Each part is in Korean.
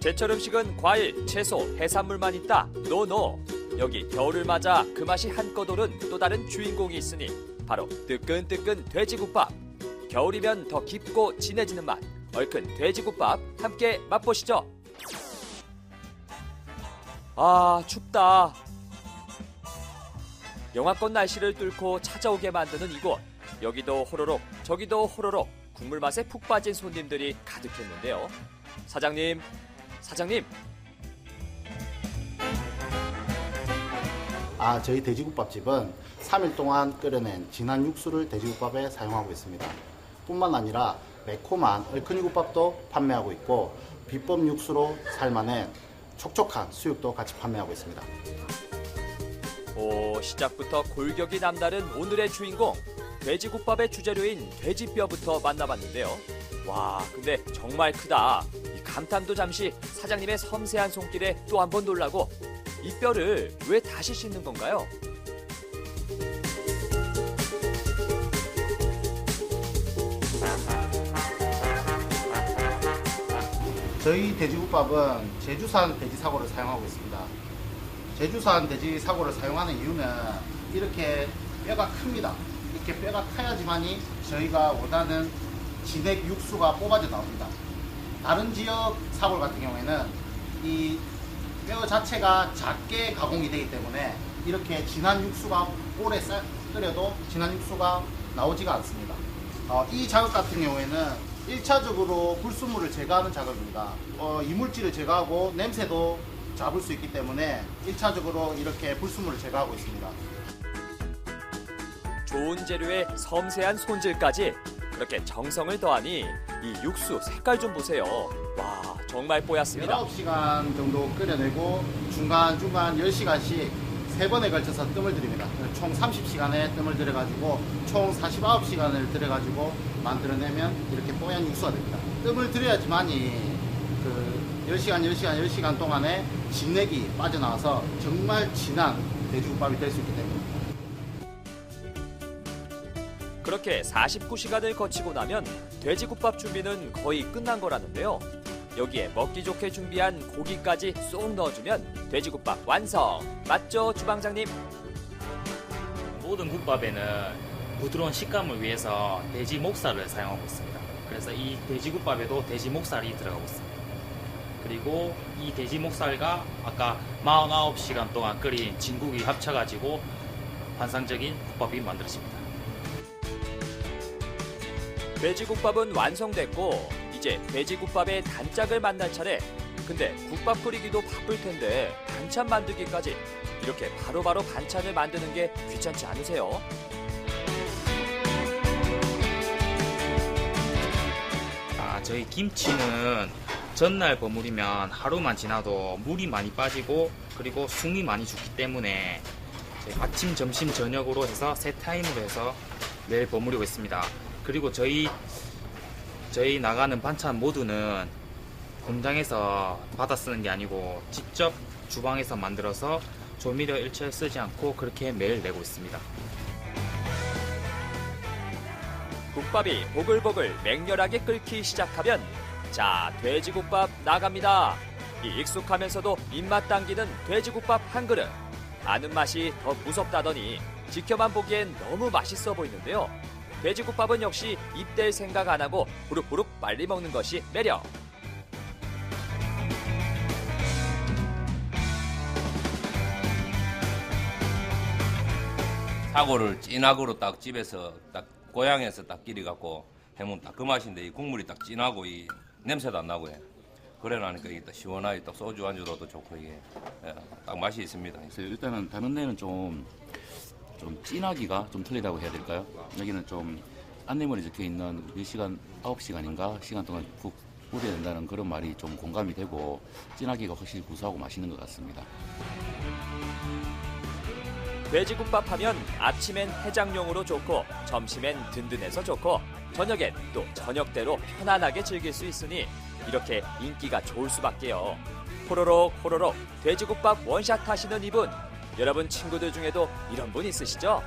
제철 음식은 과일, 채소, 해산물만 있다. 노노. 여기 겨울을 맞아 그 맛이 한껏 오른 또 다른 주인공이 있으니 바로 뜨끈뜨끈 돼지국밥. 겨울이면 더 깊고 진해지는 맛. 얼큰 돼지국밥 함께 맛보시죠. 아, 춥다. 영하권 날씨를 뚫고 찾아오게 만드는 이곳. 여기도 호로록, 저기도 호로록. 국물 맛에 푹 빠진 손님들이 가득했는데요. 사장님, 사장님, 아, 저희 돼지국밥집은 3일 동안 끓여낸 진한 육수를 돼지국밥에 사용하고 있습니다. 뿐만 아니라 매콤한 얼큰이국밥도 판매하고 있고 비법 육수로 삶아낸 촉촉한 수육도 같이 판매하고 있습니다. 오, 시작부터 골격이 남다른 오늘의 주인공. 돼지국밥의 주재료인 돼지뼈부터 만나봤는데요. 와, 근데 정말 크다. 이 감탄도 잠시 사장님의 섬세한 손길에 또 한 번 놀라고 이 뼈를 왜 다시 씻는 건가요? 저희 돼지국밥은 제주산 돼지 사고를 사용하고 있습니다. 제주산 돼지 사고를 사용하는 이유는 이렇게 뼈가 큽니다. 이렇게 뼈가 커야지만이 저희가 원하는 진액 육수가 뽑아져 나옵니다. 다른 지역 사골 같은 경우에는 이 뼈 자체가 작게 가공이 되기 때문에 이렇게 진한 육수가 오래 쌀- 끓여도 진한 육수가 나오지가 않습니다. 어, 이 작업 같은 경우에는 1차적으로 불순물을 제거하는 작업입니다. 어, 이물질을 제거하고 냄새도 잡을 수 있기 때문에 1차적으로 이렇게 불순물을 제거하고 있습니다. 좋은 재료에 섬세한 손질까지 그렇게 정성을 더하니 이 육수 색깔 좀 보세요. 와, 정말 뽀얗습니다. 19시간 정도 끓여내고 중간중간 10시간씩 세번에 걸쳐서 뜸을 들입니다. 총 30시간에 뜸을 들여가지고 총 49시간을 들여가지고 만들어내면 이렇게 뽀얀 육수가 됩니다. 뜸을 들여야지만이 그 10시간, 10시간, 10시간 동안에 진액이 빠져나와서 정말 진한 돼지국밥이 될 수 있기 때문입 그렇게 49시간을 거치고 나면 돼지국밥 준비는 거의 끝난 거라는데요. 여기에 먹기 좋게 준비한 고기까지 쏙 넣어주면 돼지국밥 완성. 맞죠, 주방장님? 모든 국밥에는 부드러운 식감을 위해서 돼지 목살을 사용하고 있습니다. 그래서 이 돼지 국밥에도 돼지 목살이 들어가고 있습니다. 그리고 이 돼지 목살과 아까 49시간 동안 끓인 진국이 합쳐가지고 환상적인 국밥이 만들어집니다. 돼지국밥은 완성됐고 이제 돼지국밥의 단짝을 만날 차례. 근데 국밥 끓이기도 바쁠 텐데 반찬 만들기까지 이렇게 바로 바로 반찬을 만드는 게 귀찮지 않으세요? 아, 저희 김치는 전날 버무리면 하루만 지나도 물이 많이 빠지고 그리고 숨이 많이 죽기 때문에 아침, 점심, 저녁으로 해서 세 타임으로 해서 매일 버무리고 있습니다. 그리고 저희 저희 나가는 반찬 모두는 공장에서 받아 쓰는 게 아니고 직접 주방에서 만들어서 조미료 일체 쓰지 않고 그렇게 매일 내고 있습니다. 국밥이 보글보글 맹렬하게 끓기 시작하면 자 돼지국밥 나갑니다. 이 익숙하면서도 입맛 당기는 돼지국밥 한 그릇. 아는 맛이 더 무섭다더니 지켜만 보기엔 너무 맛있어 보이는데요. 돼지국밥은 역시 입댈 생각 안 하고 부룩부룩 빨리 먹는 것이 매력. 사고를 진하고로 딱 집에서 딱 고향에서 딱 끼리 갖고 해면 딱 그 맛인데 이 국물이 딱 진하고 이 냄새도 안 나고 해. 그래 나니까 이게 딱 시원하게 딱 소주 안주로도 좋고 이게 예, 딱 맛이 있습니다. 그래서 일단은 다른 데는 좀, 좀 진하기가 좀 틀리다고 해야 될까요? 여기는 좀 안내문에 적혀 있는 4시간, 9시간인가 시간 동안 푹 우려야 된다는 그런 말이 좀 공감이 되고 진하기가 훨씬 구수하고 맛있는 것 같습니다. 돼지국밥 하면 아침엔 해장용으로 좋고 점심엔 든든해서 좋고 저녁엔 또 저녁대로 편안하게 즐길 수 있으니 이렇게 인기가 좋을 수밖에요. 호로록 호로록 돼지국밥 원샷 하시는 이분 여러분 친구들 중에도 이런 분 있으시죠?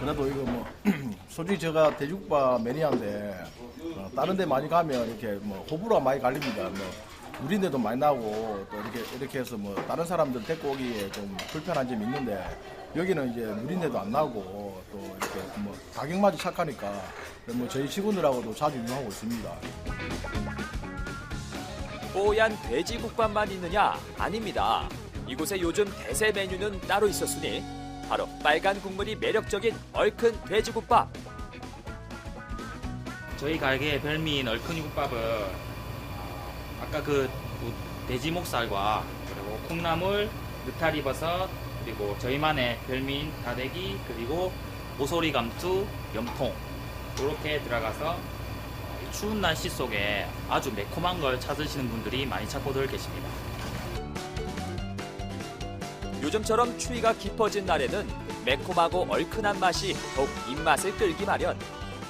그래도 이거 뭐 솔직히 제가 돼지국밥 매니아인데 어, 다른 데 많이 가면 이렇게 뭐 호불호가 많이 갈립니다. 뭐 누린데도 많이 나고 또 이렇게 이렇게 해서 뭐 다른 사람들 데리고 오기에 좀 불편한 점이 있는데 여기는 이제 누린데도 안 나고 또 이렇게 뭐 가격마저 착하니까 뭐 저희 직원들하고도 자주 이용하고 있습니다. 뽀얀 돼지국밥만 있느냐? 아닙니다. 이곳에 요즘 대세 메뉴는 따로 있었으니 바로 빨간 국물이 매력적인 얼큰 돼지국밥. 저희 가게의 별미인 얼큰이 국밥은 아까 그 돼지 목살과 그리고 콩나물, 느타리 버섯 그리고 저희만의 별미인 다대기 그리고 오소리 감투, 염통 이렇게 들어가서 추운 날씨 속에 아주 매콤한 걸 찾으시는 분들이 많이 찾고들 계십니다. 요즘처럼 추위가 깊어진 날에는 매콤하고 얼큰한 맛이 더욱 입맛을 끌기 마련.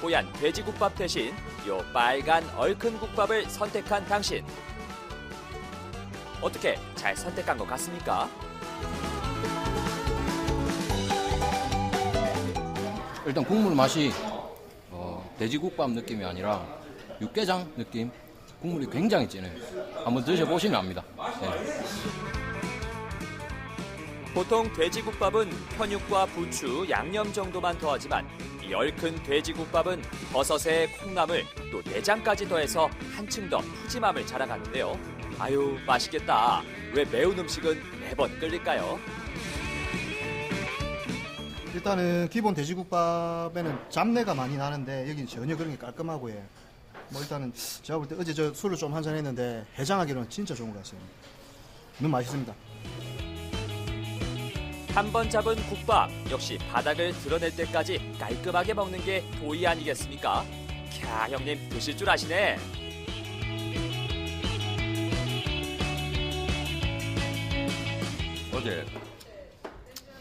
뽀얀 돼지국밥 대신 요 빨간 얼큰 국밥을 선택한 당신. 어떻게 잘 선택한 것 같습니까? 일단 국물 맛이 어, 돼지국밥 느낌이 아니라 육개장 느낌 국물이 굉장히 진해요 한번 드셔보시면 압니다 네. 보통 돼지국밥은 편육과 부추, 양념 정도만 더하지만 이 얼큰 돼지국밥은 버섯에 콩나물 또 내장까지 더해서 한층 더 푸짐함을 자랑하는데요. 아유 맛있겠다. 왜 매운 음식은 매번 끌릴까요? 일단은 기본 돼지국밥에는 잡내가 많이 나는데 여기는 전혀 그런 게 깔끔하고 예. 뭐 일단은 제가 볼 때 어제 저 술을 좀 한잔 했는데 해장하기로는 진짜 좋은 것 같습니다. 너무 맛있습니다. 한 번 잡은 국밥 역시 바닥을 드러낼 때까지 깔끔하게 먹는 게 도의 아니겠습니까? 캬 형님 드실 줄 아시네. 어제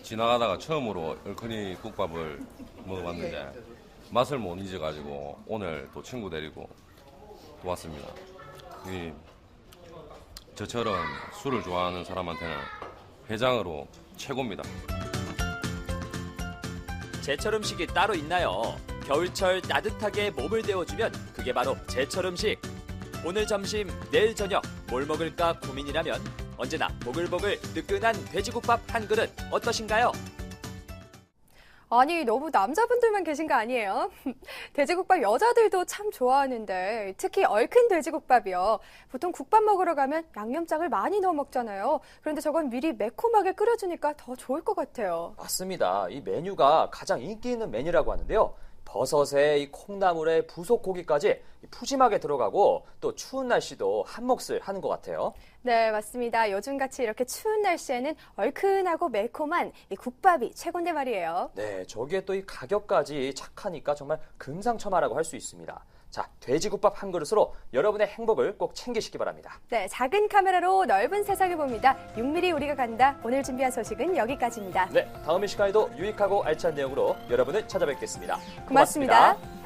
지나가다가 처음으로 얼큰이 국밥을 먹어봤는데 맛을 못 잊어가지고 오늘 또 친구 데리고 또 왔습니다. 이 저처럼 술을 좋아하는 사람한테는 해장으로 최고입니다. 제철 음식이 따로 있나요? 겨울철 따뜻하게 몸을 데워주면 그게 바로 제철 음식. 오늘 점심, 내일 저녁 뭘 먹을까 고민이라면 언제나 보글보글 뜨끈한 돼지국밥 한 그릇 어떠신가요? 아니, 너무 남자분들만 계신 거 아니에요? 돼지국밥 여자들도 참 좋아하는데, 특히 얼큰 돼지국밥이요. 보통 국밥 먹으러 가면 양념장을 많이 넣어 먹잖아요. 그런데 저건 미리 매콤하게 끓여주니까 더 좋을 것 같아요. 맞습니다. 이 메뉴가 가장 인기 있는 메뉴라고 하는데요. 버섯에 이 콩나물에 부속 고기까지 푸짐하게 들어가고 또 추운 날씨도 한 몫을 하는 것 같아요. 네, 맞습니다. 요즘같이 이렇게 추운 날씨에는 얼큰하고 매콤한 이 국밥이 최고인데 말이에요. 네, 저기에 또 이 가격까지 착하니까 정말 금상첨화라고 할 수 있습니다. 자, 돼지국밥 한 그릇으로 여러분의 행복을 꼭 챙기시기 바랍니다. 네, 작은 카메라로 넓은 세상을 봅니다. 6mm 우리가 간다. 오늘 준비한 소식은 여기까지입니다. 네, 다음 이 시간에도 유익하고 알찬 내용으로 여러분을 찾아뵙겠습니다 고맙습니다.